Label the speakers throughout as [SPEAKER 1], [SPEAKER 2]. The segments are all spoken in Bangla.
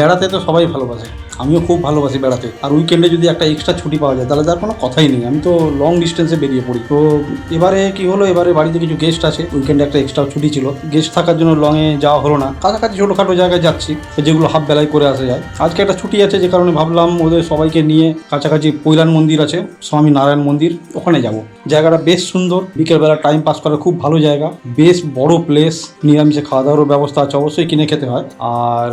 [SPEAKER 1] বেড়াতে তো সবাই ভালোবাসে। আমিও খুব ভালোবাসি বেড়াতে। আর উইকেন্ডে যদি একটা এক্সট্রা ছুটি পাওয়া যায়, তাহলে তার কোনো কথাই নেই। আমি তো লং ডিস্টেন্সে বেরিয়ে পড়ি। তো এবারে কি হলো? এবারে বাড়িতে কিছু গেস্ট আছে। উইকেন্ডে একটা এক্সট্রা ছুটি ছিল। গেস্ট থাকার জন্য লংয়ে যাওয়া হলো না। কাছাকাছি ছোটোখাটো জায়গায় যাচ্ছি। যেগুলো হাফ বেলায় করে আসা যায়। আজকে একটা ছুটি আছে যে কারণে ভাবলাম ওদের সবাইকে নিয়ে কাছাকাছি পৈলান মন্দির আছে, স্বামী নারায়ণ মন্দির। ওখানে যাব। জায়গাটা বেশ সুন্দর। বিকেলবেলা টাইম পাস করার খুব ভালো জায়গা। বেশ বড় প্লেস নিরামিষে খাওয়া দাওয়ারও ব্যবস্থা আছে। অবশ্যই কিনে খেতে হয়। আর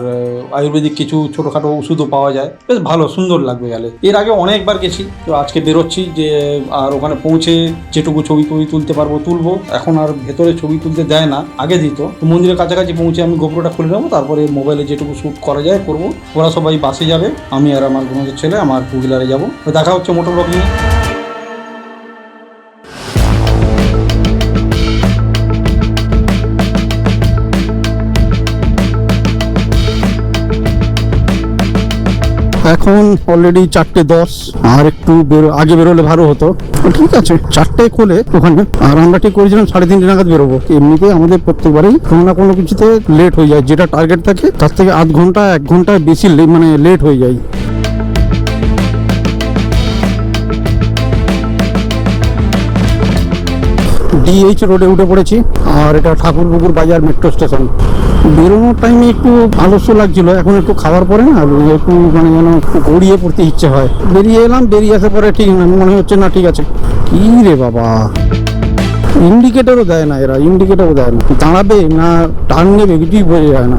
[SPEAKER 1] আয়ুর্বেদিক কিছু ছোটোখাটো ওষুধও পাওয়া যায়। বেশ ভালো, সুন্দর লাগবে গেলে। এর আগে অনেকবার গেছি, তো আজকে বেরোচ্ছি যে, আর ওখানে পৌঁছে যেটুকু ছবি টবি তুলতে পারব, তুলবো। এখন আর ভেতরে ছবি তুলতে দেয় না, আগে দিত। তো মন্দিরের কাছাকাছি পৌঁছে আমি গোপুরটা খুলে নেব, তারপরে মোবাইলে যেটুকু শ্যুট করা যায় করব। ওরা সবাই বাসে যাবে, আমি আর আমার কোনো ছেলে, আমার টু হুইলারে যাব দেখা হচ্ছে মোটর নিয়ে। এখন অলরেডি চারটে দশ। আর একটু বেরো, আগে বেরোলে ভালো হতো। ঠিক আছে, চারটে খোলে ওখানে। আর আমরা ঠিক করেছিলাম সাড়ে তিনটে নাগাদ বেরোবো। এমনিতে আমাদের প্রত্যেকবারেই কোনো না কোনো কিছুতে লেট হয়ে যায়। যেটা টার্গেট থাকে, তার থেকে আধ ঘণ্টা, এক ঘণ্টা বেশি মানে লেট হয়ে যায়। ডিএইচ রোডে উঠে পড়েছি, আর এটা ঠাকুরপুকুর বাজার মেট্রো স্টেশন বেরোনোর টাইমে একটু আলস্য লাগছিল, এখন একটু খাওয়ার পরে না একটু মানে যেন গড়িয়ে পড়তে ইচ্ছে হয়। বেরিয়ে এলাম, বেরিয়ে আসার পরে ঠিক না, মনে হচ্ছে না ঠিক আছে। কি রে বাবা? ইন্ডিকেটারও দেয় না এরা ইন্ডিকেটারও দেয় না। দাঁড়াবে না টার্ন নেবে, কিছুই বোঝা যায় না।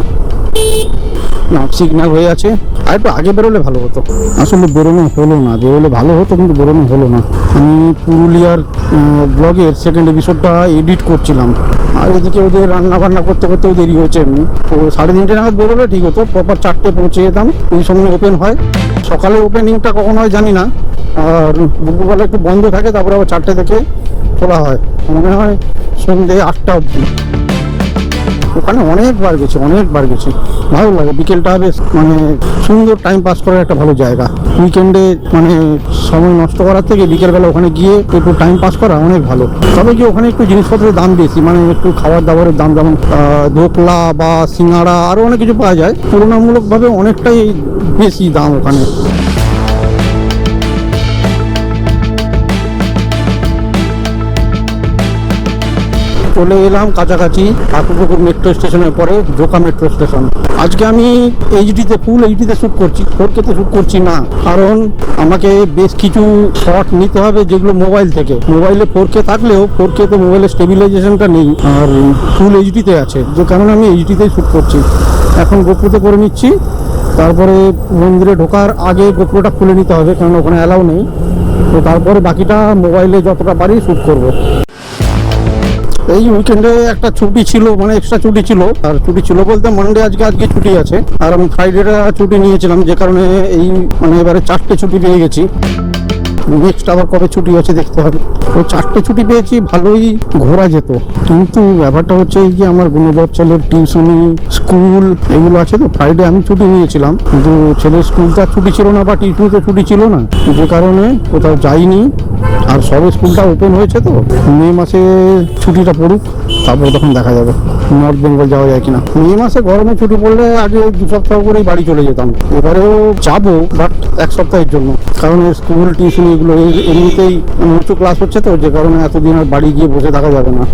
[SPEAKER 1] না সিগন্যাল হয়ে আছে। আর একটু আগে বেরোলে ভালো হতো। আসলে বেরোনো হলো না, বেরোলে ভালো হতো কিন্তু বেরোনো হলো না। আমি পুরুলিয়ার ব্লগের সেকেন্ড এপিসোডটা এডিট করছিলাম। আর এদিকে ওদের রান্না বান্না করতে করতেও দেরি হয়েছে এমনি। তো সাড়ে তিনটে নাগাদ বেরোলে ঠিক হতো প্রপার চারটে পৌঁছে যেতাম। ওই সময় ওপেন হয়। সকালে ওপেনিংটা কখন হয় জানি না। আর দুপুরবেলা একটু বন্ধ থাকে, তারপরে আবার চারটে থেকে খোলা হয়। মনে হয় সন্ধ্যে আটটা অবধি। ওখানে অনেকবার গেছি অনেকবার গেছি। ভালো লাগে, বিকেলটা বেশ মানে সুন্দর টাইম পাস করার একটা ভালো জায়গা। উইকেন্ডে মানে সময় নষ্ট করার থেকে বিকেলবেলা ওখানে গিয়ে একটু টাইম পাস করা অনেক ভালো। তবে কি ওখানে একটু জিনিসপত্রের দাম বেশি মানে একটু খাবার দাবারের দাম যেমন ধোকলা বা সিঙ্গাড়া আরও অনেক কিছু পাওয়া যায়। তুলনামূলকভাবে অনেকটাই বেশি দাম ওখানে। চলে এলাম কাছাকাছি ঠাকুরপুকুর মেট্রো স্টেশনের পরে জোকা মেট্রো স্টেশন আজকে আমি এইচডিতে ফুল এইচডিতে শ্যুট করছি ফোর কেতে শ্যুট করছি না। কারণ আমাকে বেশ কিছু শট নিতে হবে যেগুলো মোবাইল থেকে। মোবাইলে ফোর কে থাকলেও ফোর কে তো মোবাইলের স্টেবিলাইজেশনটা নেই আর ফুল এইচডিতে আছে। যে কারণে আমি এইচডিতেই শ্যুট করছি। এখন গোপুতে করে নিচ্ছি। তারপরে মন্দিরে ঢোকার আগে গোপুরটা খুলে নিতে হবে কারণ ওখানে অ্যালাউ নেই। তো তারপরে বাকিটা মোবাইলে যতটা পারি শ্যুট করব। এই উইকেন্ডে একটা ছুটি ছিল মানে এক্সট্রা ছুটি ছিল। আর ছুটি ছিল বলতে মানডে আজকে আজকে ছুটি আছে। আর আমি ফ্রাইডেটা ছুটি নিয়েছিলাম, যে কারণে এই মানে এবারে চারটে ছুটি পেয়ে গেছি। নেক্সট আবার কবে ছুটি আছে দেখতে হবে। তো চারটে ছুটি পেয়েছি, ভালোই ঘোরা যেত। কিন্তু ব্যাপারটা হচ্ছে এই যে আমার গুণবর ছেলের টিউশনি, স্কুল, এগুলো আছে তো ফ্রাইডে আমি ছুটি নিয়েছিলাম। কিন্তু ছেলের স্কুলটা ছুটি ছিল না, বা টিউশনিতে ছুটি ছিল না। যে কারণে কোথাও যাইনি। আর সবে স্কুলটা ওপেন হয়েছে তো, মে মাসে ছুটিটা পড়ুক, তারপরে তখন দেখা যাবে নর্থ বেঙ্গল যাওয়া যায় কিনা। মে মাসে গরমে ছুটি পড়লে আগে দু সপ্তাহ করেই বাড়ি চলে যেতাম। এবারেও যাব বাট এক সপ্তাহের জন্য। কারণ স্কুল, টিউশন এগুলো এমনিতেই উঁচু ক্লাস হচ্ছে তো, যে কারণে এতদিন আর বাড়ি গিয়ে বসে থাকা যাবে না।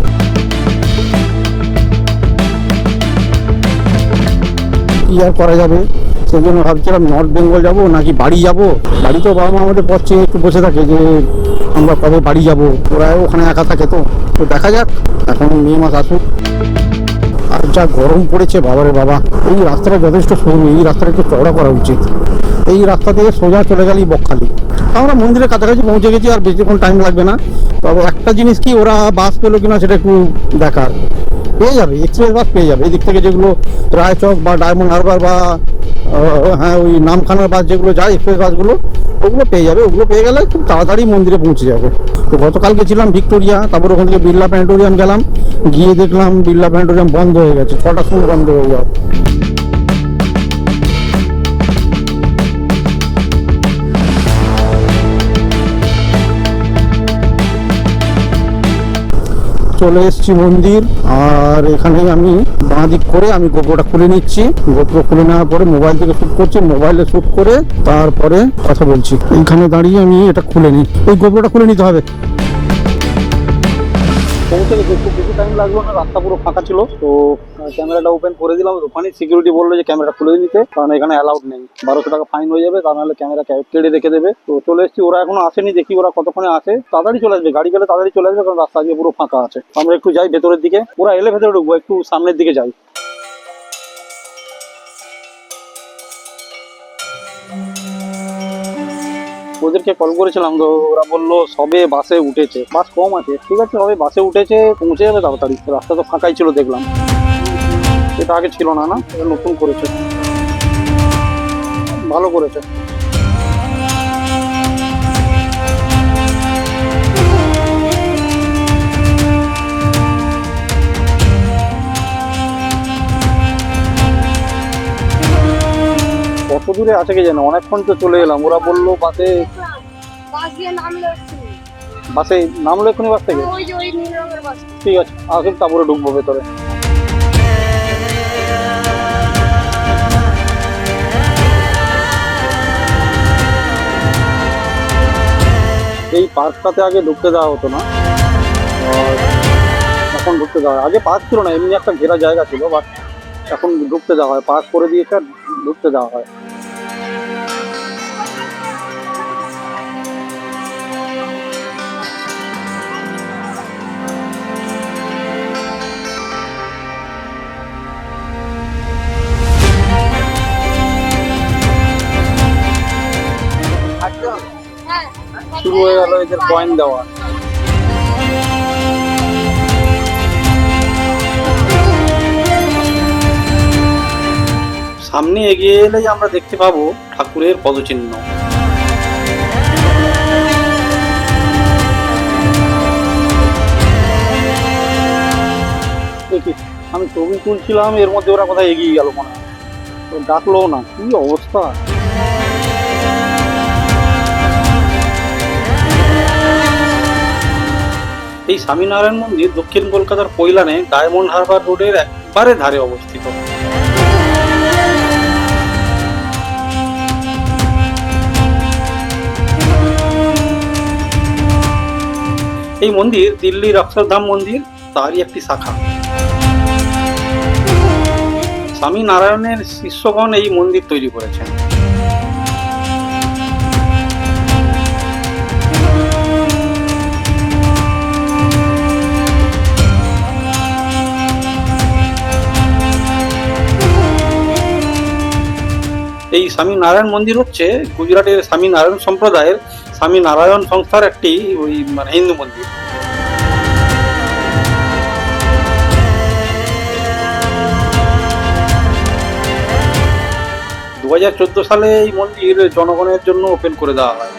[SPEAKER 1] কি আর করা যাবে? সেই জন্য ভাবছিলাম নর্থ বেঙ্গল যাব নাকি বাড়ি যাব? বাড়িতেও বাবা মা আমাদের পথ একটু বসে থাকে যে আমরা কবে বাড়ি যাব? ওরা ওখানে একা থাকে তো। তো দেখা যাক, এখন মে মাস আসুক। আর যা গরম পড়েছে, বাবারে বাবা। এই রাস্তাটা যথেষ্ট সরু এই রাস্তাটা একটু চওড়া করা উচিত। এই রাস্তা থেকে সোজা চলে গেলেই বকখালি। আমরা মন্দিরের কাছাকাছি পৌঁছে গেছি, আর বেশিক্ষণ টাইম লাগবে না। তবে একটা জিনিস কি, ওরা বাস পেল কিনা সেটা একটু দেখার। পেয়ে যাবে এক্সপ্রেস বাস পেয়ে যাবে। এদিক থেকে যেগুলো রায়চক বা ডায়মন্ড হারবার বা হ্যাঁ ওই নামখানার বাস যেগুলো যায় এক্সপ্রেস বাসগুলো, ওগুলো পেয়ে যাবে। ওগুলো পেয়ে গেলে খুব তাড়াতাড়ি মন্দিরে পৌঁছে যাবে। তো গতকালকে ছিলাম ভিক্টোরিয়া, তারপর ওখান থেকে বিড়লা প্ল্যানেটোরিয়াম গেলাম, গিয়ে দেখলাম বিড়লা প্ল্যানেটোরিয়াম বন্ধ হয়ে গেছে ছটার সময় বন্ধ হয়ে যাবে চলে এসছি মন্দির। আর এখানে আমি বাঁ দিক করে আমি গোপোটা খুলে নিচ্ছি। গোপো খুলে নেওয়ার পরে মোবাইল থেকে শ্যুট করছি, মোবাইলে শ্যুট করে তারপরে কথা বলছি। এইখানে দাঁড়িয়ে আমি এটা খুলে নিই। ওই গোপোটা খুলে নিতে হবে। পৌঁছে গেছে। খুব বেশি টাইম লাগল না, রাস্তা পুরো ফাঁকা ছিল, তো ক্যামেরাটা ওপেন করে দিলাম, ওখানে সিকিউরিটি বলল যে ক্যামেরা খুলে দিতে কারণ এখানে অ্যালাউড নেই। বারোশো টাকা ফাইন হয়ে যাবে তা নাহলে ক্যামেরা কেড়ে রেখে দেবে। তো চলে এসেছি, ওরা এখনও আসেনি, দেখি ওরা কতক্ষণে আসে। তাড়াতাড়ি চলে আসবে, গাড়ি গেলে তাড়াতাড়ি চলে আসবে, কারণ রাস্তা আজকে পুরো ফাঁকা আছে। আমরা একটু যাই ভেতরের দিকে, ওরা এলে ভেতরে ঢুকবো, একটু সামনের দিকে যাই। ওদেরকে কল করেছিলাম তো ওরা বলল সবে বাসে উঠেছে। বাস কম আছে, ঠিক আছে, সবে বাসে উঠেছে, পৌঁছে যাবে তাড়াতাড়ি। রাস্তা তো ফাঁকাই ছিল, দেখলাম। এটা আগে ছিল না না? এটা নতুন করেছে। ভালো করেছে। কত দূরে আছে কে জানো? অনেকক্ষণ তো চলে এলাম। ওরা বলল বাসে
[SPEAKER 2] বাস নামলে
[SPEAKER 1] এক্ষুনি বাস থেকে? ঠিক আছে আসুন তারপরে ঢুকবো ভেতরে। এই পার্কটাতে আগে ঢুকতে দেওয়া হতো না। এখন ঢুকতে দেওয়া হয়। আগে পার্ক ছিল না, এমনি একটা ঘেরা জায়গা ছিল বাট এখন ঢুকতে দেওয়া হয়। পার্ক করে দিয়েছে, ঢুকতে দেওয়া হ্যাঁ। শুরু হয়ে গেল এদের কয়েন দেওয়া। সামনে এগিয়ে এলেই আমরা দেখতে পাবো ঠাকুরের পদচিহ্ন। আমি ছবি তুলছিলাম, এর মধ্যে ওরা কোথায় এগিয়ে গেল মনে হয়। ডাকলো না, কি অবস্থা? এই স্বামীনারায়ণ মন্দির দক্ষিণ কলকাতার কৈলানে ডায়মন্ড হারবার রোডের একবারে ধারে অবস্থিত। এই মন্দির দিল্লির অক্ষরধাম মন্দির তারই একটি শাখা। স্বামী নারায়ণের শিষ্যগণ এই মন্দির তৈরি করেছেন। স্বামী নারায়ণ মন্দির হচ্ছে গুজরাটের স্বামী নারায়ণ সম্প্রদায়ের স্বামী নারায়ণ সংস্থার একটি ওই মানে হিন্দু মন্দির। দু হাজার চোদ্দ সালে এই মন্দির জনগণের জন্য ওপেন করে দেওয়া হয়।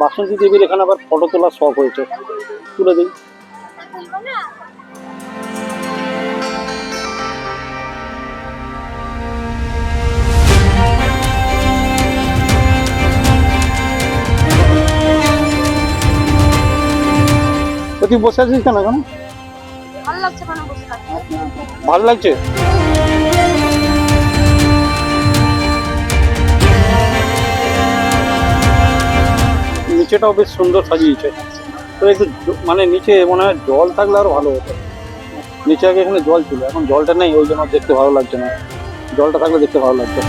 [SPEAKER 1] বাসন্তী দেবীর এখানে আবার ফটো তোলার শখ হয়েছে। তুলে দিই তুই বসে আছিস কেন এখন?
[SPEAKER 2] ভালো লাগছে কেন বসে
[SPEAKER 1] ভালো লাগছে? নিচেটাও বেশ সুন্দর সাজিয়েছে। তো একটু মানে নিচে মনে হয় জল থাকলে আরও ভালো হতো। নিচে আগে এখানে জল ছিল এখন জলটা নেই ওই জন্য দেখতে ভালো লাগছে না। জলটা থাকলে দেখতে ভালো লাগছে।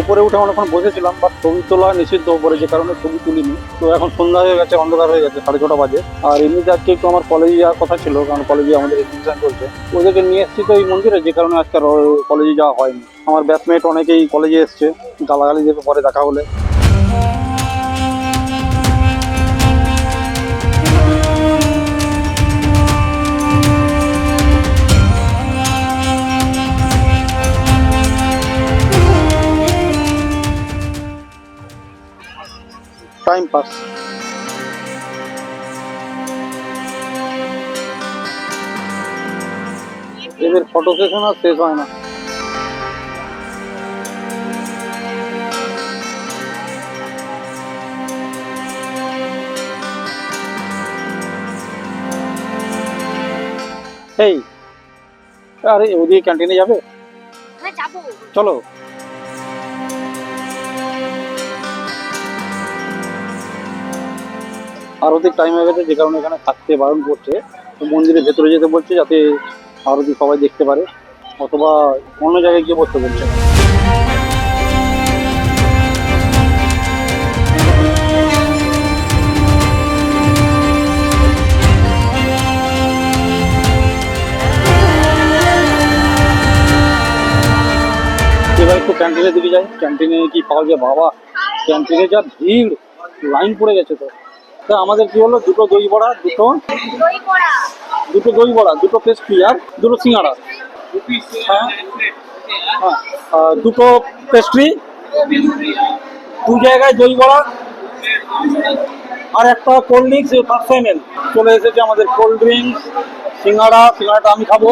[SPEAKER 1] উপরে উঠে অনেকক্ষণ বসেছিলাম বাট ছবি তোলা নিষিদ্ধ উপরে যে কারণে ছবি তুলিনি। তো এখন সন্ধ্যা হয়ে গেছে, অন্ধকার হয়ে গেছে, সাড়ে ছটা বাজে। আর এমনিতে আজকে একটু আমার কলেজে যাওয়ার কথা ছিল, কারণ কলেজে আমাদের এক্সিবিশন চলছে। ওদেরকে নিয়ে এসেছি তো এই মন্দিরে, যে কারণে আজকে কলেজে যাওয়া হয়নি। আমার ব্যাচমেট অনেকেই কলেজে এসছে, গালাগালি যেতে পরে দেখা হলে। টাইম পাস এদের ফটো সেশন আর শেষ হয় না। এই আরে ওদিকে ক্যান্টিনে যাবে।
[SPEAKER 2] হ্যাঁ,
[SPEAKER 1] চলো। আরতির টাইম হয়ে গেছে, যে কারণে এখানে থাকতে বারণ করছে। মন্দিরের ভেতরে যেতে বলছে যাতে আরতি সবাই দেখতে পারে, অথবা অন্য জায়গায় গিয়ে বসতে বলছে। এবার একটু ক্যান্টিনের দিকে যাই। ক্যান্টিনে কি পাওয়া যায়? বাবা ক্যান্টিনে যা ভিড় লাইন পড়ে গেছে তো। তা আমাদের কি হলো? দুটো দই বড়া, দুটো দুটো দই বড়া, দুটো পেস্ট্রি আর? দুটো সিঙ্গাড়া। হ্যাঁ। হ্যাঁ। দুটো পেস্ট্রি দু জায়গায় দই বড়া আর একটা কোল্ড ড্রিঙ্কস এম এল চলে এসেছে আমাদের কোল্ড ড্রিঙ্কস সিঙ্গাড়া, সিঙ্গাড়াটা আমি খাব।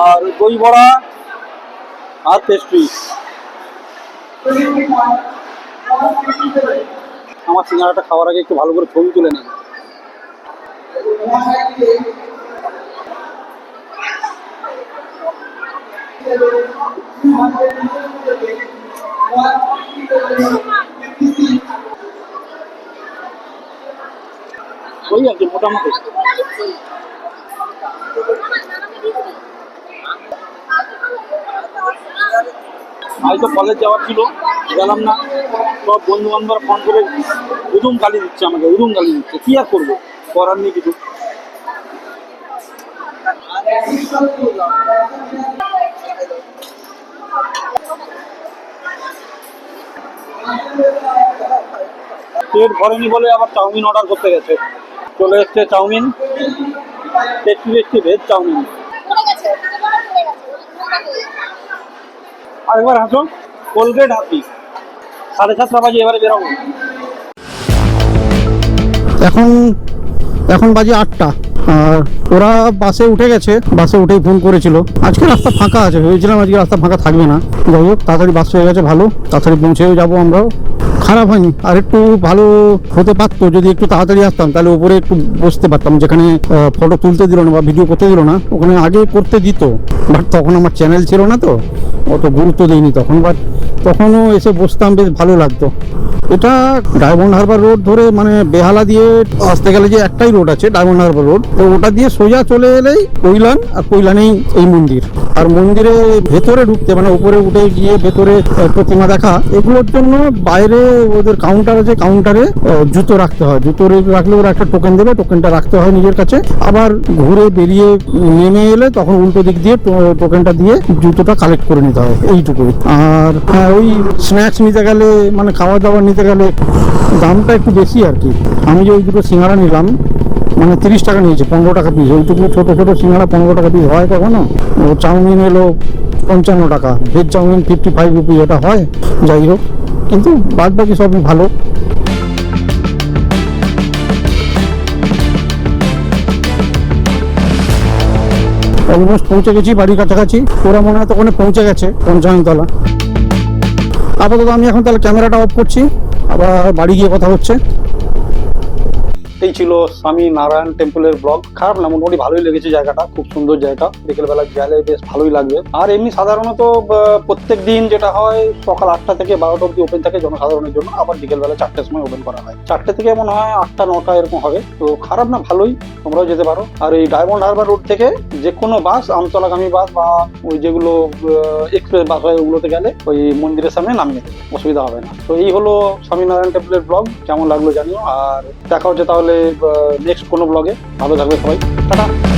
[SPEAKER 1] আর দই বড়া আর পেস্ট্রি আমার সিঙ্গাড়াটা খাওয়ার আগে একটু ভালো করে ছবি তুলে নেন ওই আর কি মোটামুটি। আজ তো কলেজ যাওয়ার ছিল। গেলাম না। সব বন্ধু বান্ধবরা ফোন করে উদুম গালি দিচ্ছে আমাকে উদুম গালি দিচ্ছে। কি আর করব? করার নেই কিছু। পেট ভরেনি বলে আবার চাউমিন অর্ডার করতে গেছে। চলে এসছে chowmein. Tasty tasty veg chowmein. আরেকবার হাসো। কোলগেট হাতি সাড়ে সাতটা বাজে, এবারে বেরোবো। এখন এখন বাজে আটটা। আর ওরা বাসে উঠে গেছে, বাসে উঠেই ফোন করেছিল। আজকে রাস্তা ফাঁকা আছে, ভেবেছিলাম আজকে রাস্তা ফাঁকা থাকবে না। যাই হোক, তাড়াতাড়ি বাস হয়ে গেছে, ভালো। তাড়াতাড়ি পৌঁছেও যাব আমরাও। খারাপ হয়নি। আর একটু ভালো হতে পারতো, যদি একটু তাড়াতাড়ি আসতাম, তাহলে উপরে একটু বসতে পারতাম, যেখানে ফটো তুলতে দিল না বা ভিডিও করতে দিল না। ওখানে আগে করতে দিত বাট তখন আমার চ্যানেল ছিল না তো। অত গুরুত্ব দিইনি তখন বাট তখনও এসে বসতাম, বেশ ভালো লাগতো। এটা ডায়মন্ড হারবার রোড ধরে মানে বেহালা দিয়ে আসতে গেলে যে একটাই রোড আছে ডায়মন্ড হারবার রোড, তো ওটা দিয়ে সোজা চলে এলেই কৈলান, আর কৈলানেই এই মন্দির। আর মন্দিরে ভেতরে ঢুকতে মানে উপরে উঠে গিয়ে ভেতরে প্রতিমা দেখা, এগুলোর জন্য বাইরে ওদের কাউন্টার আছে কাউন্টারে জুতো রাখতে হয়। জুতো রাখলে ওরা একটা টোকেন দেবে টোকেনটা রাখতে হয় নিজের কাছে। আবার ঘুরে বেরিয়ে নেমে এলে তখন উল্টো দিক দিয়ে টোকেনটা দিয়ে জুতোটা কালেক্ট করে নিতে হয় এইটুকুই। আর হ্যাঁ ওই স্ন্যাক্স নিতে গেলে মানে খাওয়া দাওয়া নিতে গেলে দামটা একটু বেশি আর কি। আমি যে ওই দুটো সিঙ্গাড়া নিলাম মানে তিরিশ টাকা নিয়েছে, পনেরো টাকা পিস ওইটুকু ছোটো ছোটো সিঙ্গাড়া পনেরো টাকা পিস হয় কখনো? ও চাউমিন এলো পঞ্চান্ন টাকা, veg chowmein fifty five rupee ওটা হয়, যাই হোক। কিন্তু বাদ বাকি সবই ভালো। অলমোস্ট পৌঁছে গেছি, বাড়ির কাছাকাছি। ওরা মনে হয় ওখানে পৌঁছে গেছে পঞ্চায়েতলা আপাতত আমি এখন তাহলে ক্যামেরাটা অফ করছি, আবার বাড়ি গিয়ে কথা হচ্ছে। এই ছিল স্বামী নারায়ণ টেম্পলের ব্লগ। খারাপ না, মোটামুটি ভালোই লেগেছে জায়গাটা, খুব সুন্দর জায়গা। বিকেলবেলা গেলে বেশ ভালোই লাগবে। আর এমনি সাধারণত প্রত্যেক দিন যেটা হয়, সকাল আটটা থেকে বারোটা অব্দি ওপেন থাকে জনসাধারণের জন্য। আবার বিকেলবেলা চারটের সময় ওপেন করা হয়। চারটে থেকে মনে হয় আটটা, নটা এরকম হবে। তো খারাপ না, ভালোই। তোমরাও যেতে পারো। আর এই ডায়মন্ড হারবার রোড থেকে যে কোনো বাস আমতলাগামী বাস বা ওই যেগুলো এক্সপ্রেস বাস হয়, ওগুলোতে গেলে ওই মন্দিরের সামনে নামিয়ে দেবে। অসুবিধা হবে না। তো এই হলো স্বামীনারায়ণ টেম্পলের ব্লগ কেমন লাগল জানিও। আর দেখা হচ্ছে তাহলে নেক্সট কোনো ব্লগে ভালো থাকবে সবাই। টাটা।